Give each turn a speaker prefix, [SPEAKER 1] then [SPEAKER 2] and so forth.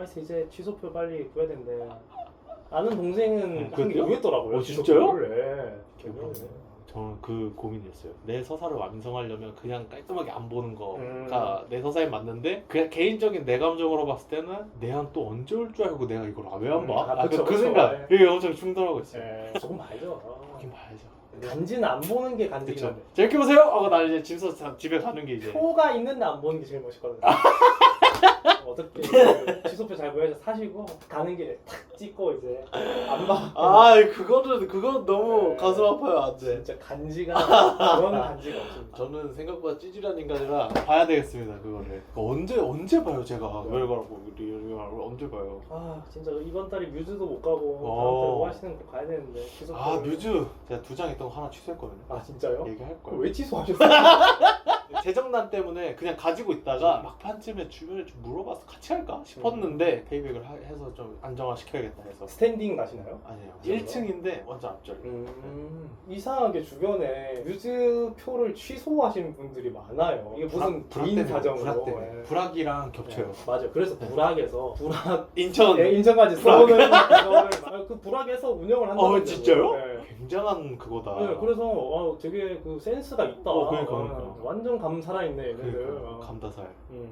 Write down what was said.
[SPEAKER 1] 아이스 이제 취소표 빨리 구해야 된대. 아는 동생은
[SPEAKER 2] 네,
[SPEAKER 1] 한개
[SPEAKER 2] 그래요?
[SPEAKER 1] 구했더라고요.
[SPEAKER 2] 어, 진짜요?
[SPEAKER 1] 취소표를. 네. 개명이네.
[SPEAKER 2] 저는 그 고민이었어요. 내 서사를 완성하려면 그냥 깔끔하게 안 보는 거가
[SPEAKER 1] 음.
[SPEAKER 2] 내 서사에 맞는데 그냥 개인적인 내 감정으로 봤을 때는 내한 또 언제 올 줄 알고 내가 이걸 왜안 봐?
[SPEAKER 1] 음, 아,
[SPEAKER 2] 아,
[SPEAKER 1] 그쵸,
[SPEAKER 2] 그
[SPEAKER 1] 그쵸.
[SPEAKER 2] 생각
[SPEAKER 1] 네.
[SPEAKER 2] 이게 엄청 충돌하고 있어요.
[SPEAKER 1] 예, 조금 봐야죠.
[SPEAKER 2] 보긴 봐야죠.
[SPEAKER 1] 간지는 안 보는 게 간지긴
[SPEAKER 2] 그쵸.
[SPEAKER 1] 한데.
[SPEAKER 2] 재밌게 보세요. 하고 나 이제 집에서 자- 집에 가는 게 이제
[SPEAKER 1] 표가 있는데 안 보는 게 제일 멋있거든요. 어떻게 그 취소표 잘 보여서 사시고 가는 길에 탁 찍고 이제 안 봐.
[SPEAKER 2] 아 그거는 그건 너무
[SPEAKER 1] 네.
[SPEAKER 2] 가슴 아파요 안
[SPEAKER 1] 진짜 간지가 그거는 간지가 없습니다.
[SPEAKER 2] 저는 생각보다 찌질한 인간이라 봐야 되겠습니다 그거를 언제 언제 봐요 제가
[SPEAKER 1] 네.
[SPEAKER 2] 웰가라고 리얼가라고 언제 봐요
[SPEAKER 1] 아 진짜 이번 달에 뮤즈도 못 가고
[SPEAKER 2] 어.
[SPEAKER 1] 다음 달에 뭐 하시는 거 가야 되는데 취소표.
[SPEAKER 2] 아 뮤즈 제가 두 장 있던 거 하나 취소했거든요
[SPEAKER 1] 아 진짜요?
[SPEAKER 2] 얘기할 거예요
[SPEAKER 1] 왜 취소하셨어요?
[SPEAKER 2] 재정난 때문에 그냥 가지고 있다가 막판쯤에 주변에 좀 물어봐서 같이 할까 싶었는데 페이백을 하- 해서 좀 안정화 시켜야겠다 해서
[SPEAKER 1] 스탠딩 가시나요?
[SPEAKER 2] 아니에요
[SPEAKER 1] 진짜요?
[SPEAKER 2] 1층인데 완전 앞자리
[SPEAKER 1] 음, 이상하게 주변에 뮤즈 표를 취소하시는 분들이 많아요. 이게 무슨 개인
[SPEAKER 2] 때문에,
[SPEAKER 1] 사정으로.
[SPEAKER 2] 불악 때문에
[SPEAKER 1] 예.
[SPEAKER 2] 불악이랑 겹쳐요
[SPEAKER 1] 네, 맞아요. 그래서
[SPEAKER 2] 네.
[SPEAKER 1] 불악에서 불악
[SPEAKER 2] 인천
[SPEAKER 1] 예, 인천까지
[SPEAKER 2] 불악.
[SPEAKER 1] 그거를 아, 그 불악에서 운영을 한다고.
[SPEAKER 2] 어 진짜요?
[SPEAKER 1] 네.
[SPEAKER 2] 굉장한 그거다
[SPEAKER 1] 네, 그래서 와, 되게 그 센스가 있다.
[SPEAKER 2] 어, 그러니까, 그러니까.
[SPEAKER 1] 어, 완전 감 살아있네 얘네들.
[SPEAKER 2] 그러니까
[SPEAKER 1] 어.
[SPEAKER 2] 감다살
[SPEAKER 1] 음.